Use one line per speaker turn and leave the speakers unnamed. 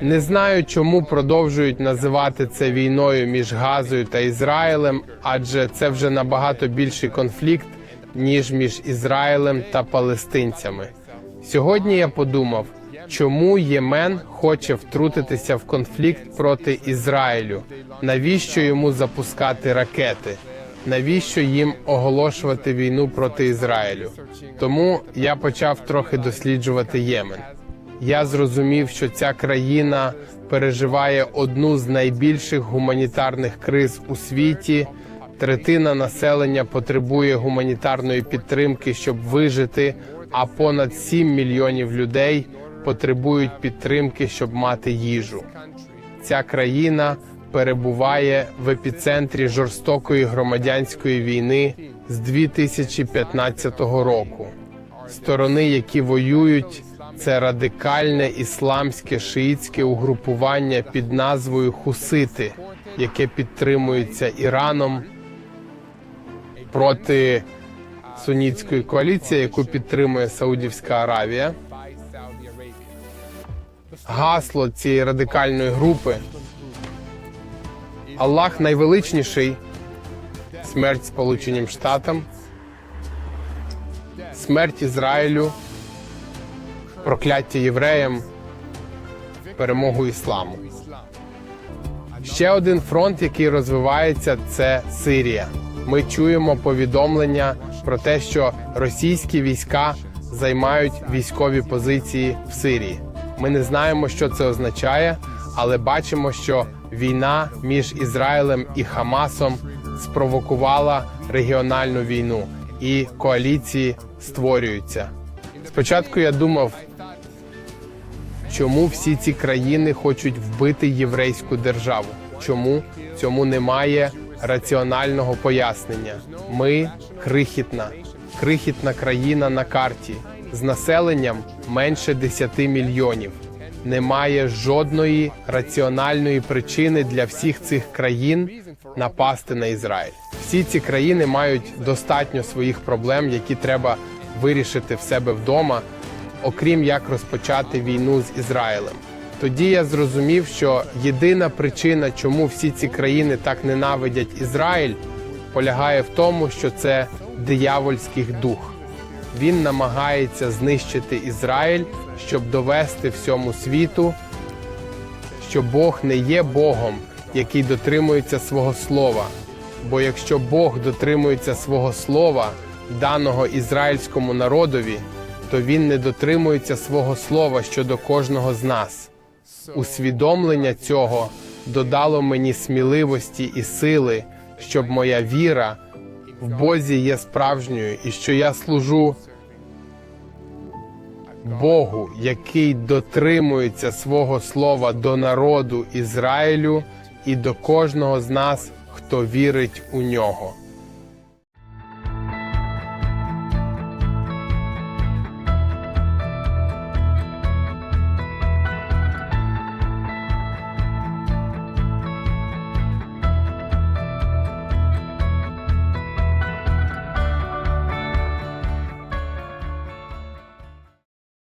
Не знаю, чому продовжують називати це війною між Газою та Ізраїлем, адже це вже набагато більший конфлікт, ніж між Ізраїлем та палестинцями. Сьогодні я подумав, чому Ємен хоче втрутитися в конфлікт проти Ізраїлю? Навіщо йому запускати ракети? Навіщо їм оголошувати війну проти Ізраїлю? Тому я почав трохи досліджувати Ємен. Я зрозумів, що ця країна переживає одну з найбільших гуманітарних криз у світі. Третина населення потребує гуманітарної підтримки, щоб вижити, а понад 7 мільйонів людей потребують підтримки, щоб мати їжу. Ця країна перебуває в епіцентрі жорстокої громадянської війни з 2015 року. Сторони, які воюють, це радикальне ісламське шиїцьке угрупування під назвою Хусити, яке підтримується Іраном проти сунітської коаліції, яку підтримує Саудівська Аравія. Гасло цієї радикальної групи Аллах найвеличніший, смерть Сполученим Штатам, смерть Ізраїлю, прокляття євреям, перемогу ісламу. Ще один фронт, який розвивається, це Сирія. Ми чуємо повідомлення про те, що російські війська займають військові позиції в Сирії. Ми не знаємо, що це означає, але бачимо, що війна між Ізраїлем і Хамасом спровокувала регіональну війну, і коаліції створюються. Спочатку я думав, чому всі ці країни хочуть вбити єврейську державу? Чому цьому немає раціонального пояснення? Ми крихітна, крихітна країна на карті з населенням менше 10 мільйонів. Немає жодної раціональної причини для всіх цих країн напасти на Ізраїль. Всі ці країни мають достатньо своїх проблем, які треба вирішити в себе вдома, окрім як розпочати війну з Ізраїлем. Тоді я зрозумів, що єдина причина, чому всі ці країни так ненавидять Ізраїль, полягає в тому, що це диявольський дух. Він намагається знищити Ізраїль, щоб довести всьому світу, що Бог не є Богом, який дотримується свого слова. Бо якщо Бог дотримується свого слова, даного ізраїльському народові, то він не дотримується свого слова щодо кожного з нас. Усвідомлення цього додало мені сміливості і сили, щоб моя віра в Бозі є справжньою і що я служу Богу, який дотримується свого слова до народу Ізраїлю і до кожного з нас, хто вірить у нього.